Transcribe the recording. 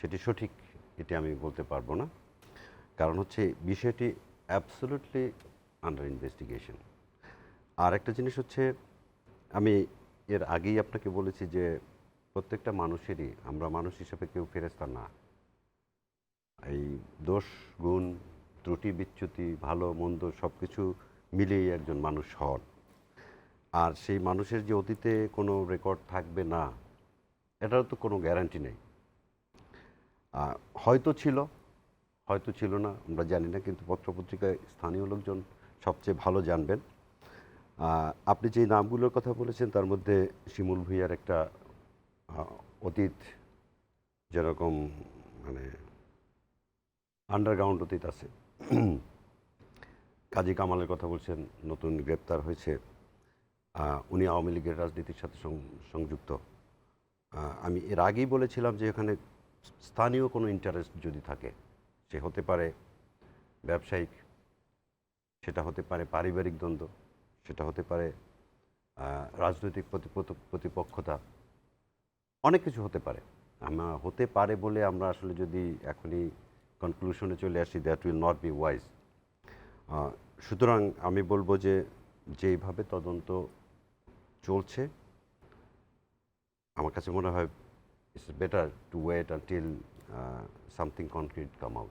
সেটি সঠিক, এটি আমি বলতে পারব না। কারণ হচ্ছে বিষয়টি অ্যাবসোলুটলি আন্ডার ইনভেস্টিগেশন আর একটা জিনিস হচ্ছে, আমি এর আগেই আপনাকে বলেছি যে প্রত্যেকটা মানুষেরই, আমরা মানুষ হিসেবে কেউ ফেরেস্তা না। এই দোষ, গুণ, ত্রুটি, বিচ্যুতি, ভালো, মন্দ সব কিছু মিলিয়েই একজন মানুষ হন। আর সেই মানুষের যে অতীতে কোনো রেকর্ড থাকবে না এটার তো কোনো গ্যারান্টি নেই। হয়তো ছিল হয়তো ছিল না, আমরা জানি না, কিন্তু পত্রপত্রিকায় স্থানীয় লোকজন সবচেয়ে ভালো জানবেন। আপনি যে নামগুলোর কথা বলেছেন, তার মধ্যে শিমুল ভুইয়ার একটা অতীত যেরকম মানে আন্ডারগ্রাউন্ড অতীত আছে। কাজী কামালের কথা বলছেন, নতুন গ্রেপ্তার হয়েছে। উনি আওয়ামী লীগের রাজনীতির সাথে সংযুক্ত। আমি এর আগেই বলেছিলাম যে এখানে স্থানীয় কোনো ইন্টারেস্ট যদি থাকে, সে হতে পারে ব্যবসায়িক, সেটা হতে পারে পারিবারিক দ্বন্দ্ব, সেটা হতে পারে রাজনৈতিক প্রতিপক্ষতা, অনেক কিছু হতে পারে। আমরা হতে পারে বলে আমরা আসলে যদি এখনই কনক্লুশনে চলে আসি that will not be wise সুতরাং আমি বলব যে, যেইভাবে তদন্ত চলছে, আমার কাছে মনে হয় it's better to wait until uh, something concrete come out.